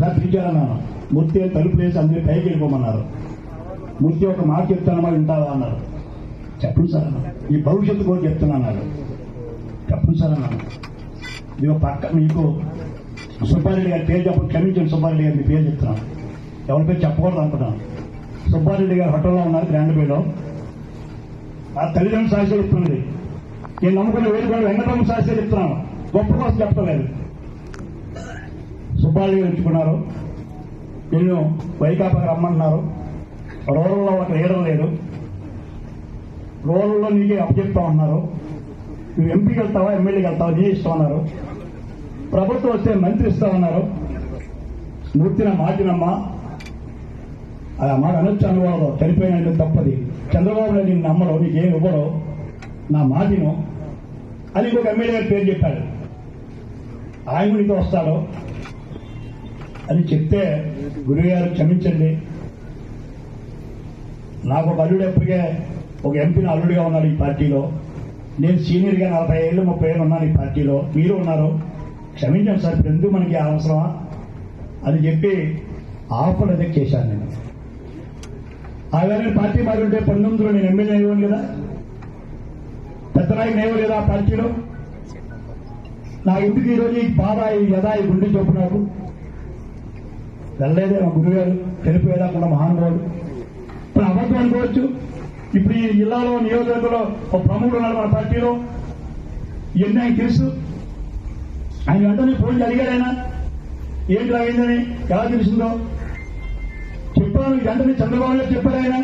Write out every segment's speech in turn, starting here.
Sir పిలిచారన్నాను మూర్తి అని తలుపులు వేసి అందరూ పైకి వెళ్ళిపోమన్నారు. మూర్తి ఒక మాట చెప్తాను మరి వింటావా అన్నారు. చెప్పండి సార్ అన్నాను ఈ భవిష్యత్తు కూడా చెప్తున్నా అన్నారు చెప్పండి సార్ అన్నాను ఇదిగో పక్క మీకు సుబ్బారెడ్డి గారి పేరు చెప్పండి. క్షమించండి సుబ్బారెడ్డి గారి మీ పేరు చెప్తున్నాను. ఎవరి పేరు చెప్పకూడదు అనుకున్నాను. సుబ్బారెడ్డి గారు హోటల్లో ఉన్నారు గ్రాండ్ పేలో ఆ తల్లిదండ్రుల సాక్షి చెప్తున్నది నేను నమ్ముకున్న వేడుకొని వెంకటరమణ సాక్షి చెప్తున్నాను. గొప్ప కోసం చెప్పలేదు సుబ్బారెడ్డి గారు ఎంచుకున్నారు నిన్ను వైకాపాకి రమ్మంటున్నారు. రూరల్లో ఒక లీడర్ లేడు రూరల్లో నీకే అప్పచెప్తా ఉన్నారు. నువ్వు ఎంపీకి వెళ్తావా ఎమ్మెల్యేకి వెళ్తావా నీ ఇష్టం అన్నారు ప్రభుత్వం వస్తే మంత్రి ఇస్తామన్నారు మూర్తిన మాటినమ్మ. ఆ మాట అనొచ్చు అనుకోవడం చనిపోయినట్టు తప్పది. చంద్రబాబు నాయుడు నిన్ను నమ్మరు నీకేం ఇవ్వరు. నా మాటిను. అని ఇంకొక ఎమ్మెల్యే గారి పేరు చెప్పాడు. ఆయన నీతో వస్తాడు. అని చెప్తే గురుగారు క్షమించండి. నాకు ఒక అల్లుడు ఎప్పటికే ఒక ఎంపీని అల్లుడిగా ఉన్నాడు ఈ పార్టీలో. నేను సీనియర్గా నలభై ఏళ్ళు ముప్పై ఏళ్ళు ఉన్నాను ఈ పార్టీలో. మీరు ఉన్నారు. క్షమించండి సార్ ఇప్పుడు ఎందుకు మనకి అవసరమా? అని చెప్పి ఆఫర్ అనేది చేశాను నేను. ఆ వేళ పార్టీ ఉంటే పంతొమ్మిదిలో నేను ఎమ్మెల్యే అయ్యాను కదా? పెద్ద నాయకుడు లేదా ఆ పార్టీలో? నా ఇంటికి ఈరోజు ఈ బాధ ఈ యథా ఈ గుండె చెప్పు నాకు? వెళ్ళలేదే మా గురుగారు. తెలిపోయేదా కూడా మహానుభావుడు ఇప్పుడు అబద్ధం అనుకోవచ్చు. ఇప్పుడు ఈ జిల్లాలో నియోజకవర్గంలో ఒక ప్రముఖుడు ఉన్నాడు మన పార్టీలో. ఇవన్నీ ఆయన తెలుసు? ఆయన వెంటనే ఫోన్ చేసి ఏంటి అయిందని ఎలా తెలిసిందో చెప్పాను వెంటనే చంద్రబాబు నాయుడు చెప్పారు ఆయన.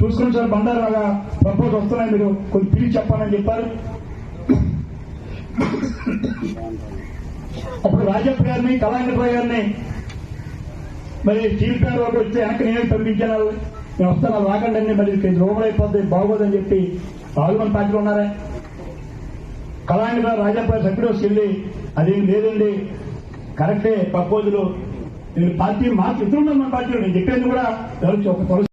చూసుకుని సార్ బండారు లాగా ప్రపోజ్ వస్తున్నాయి మీరు. కొంచెం పిలిచి చెప్పాలని చెప్పారు. అప్పుడు రాజప్ప గారిని కళాంగ గారిని మరి స్టీల్ ప్లాంట్ వరకు వస్తే వెనక్కి నేనే పంపించాను నేను వస్తాను రాకండి అండి మరి ఇక్కడ లోపల అయిపోద్ది బాగోదని చెప్పి ఆగుమని మన పార్టీలో ఉన్నారే? కళాంకరావు రాజప్ప సభ్యుడు వెళ్ళి అదేం లేదండి కరెక్టే ప్రపోజల్. నేను పార్టీ మార్చి ఇద్దరు ఉన్నారు మన పార్టీలో నేను చెప్పేది కూడా ఎవరు ఒక